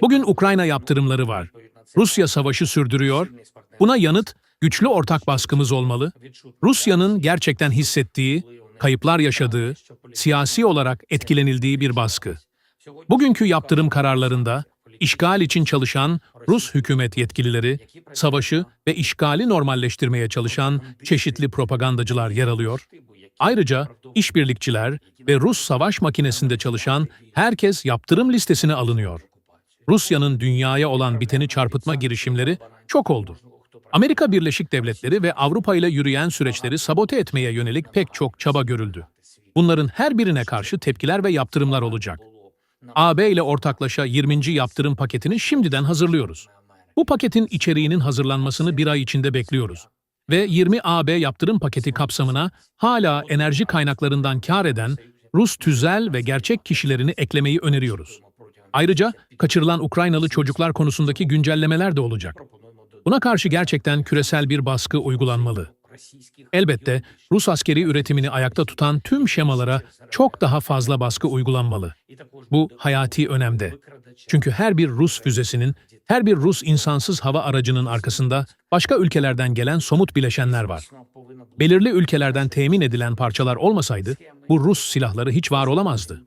Bugün Ukrayna yaptırımları var. Rusya savaşı sürdürüyor. Buna yanıt güçlü ortak baskımız olmalı. Rusya'nın gerçekten hissettiği, kayıplar yaşadığı, siyasi olarak etkilenildiği bir baskı. Bugünkü yaptırım kararlarında işgal için çalışan Rus hükümet yetkilileri, savaşı ve işgali normalleştirmeye çalışan çeşitli propagandacılar yer alıyor. Ayrıca işbirlikçiler ve Rus savaş makinesinde çalışan herkes yaptırım listesine alınıyor. Rusya'nın dünyaya olan biteni çarpıtma girişimleri çok oldu. Amerika Birleşik Devletleri ve Avrupa ile yürüyen süreçleri sabote etmeye yönelik pek çok çaba görüldü. Bunların her birine karşı tepkiler ve yaptırımlar olacak. AB ile ortaklaşa 20. yaptırım paketini şimdiden hazırlıyoruz. Bu paketin içeriğinin hazırlanmasını bir ay içinde bekliyoruz. Ve 20 AB yaptırım paketi kapsamına hala enerji kaynaklarından kar eden Rus tüzel ve gerçek kişilerini eklemeyi öneriyoruz. Ayrıca kaçırılan Ukraynalı çocuklar konusundaki güncellemeler de olacak. Buna karşı gerçekten küresel bir baskı uygulanmalı. Elbette Rus askeri üretimini ayakta tutan tüm şemalara çok daha fazla baskı uygulanmalı. Bu hayati önemde. Çünkü her bir Rus füzesinin, her bir Rus insansız hava aracının arkasında başka ülkelerden gelen somut bileşenler var. Belirli ülkelerden temin edilen parçalar olmasaydı bu Rus silahları hiç var olamazdı.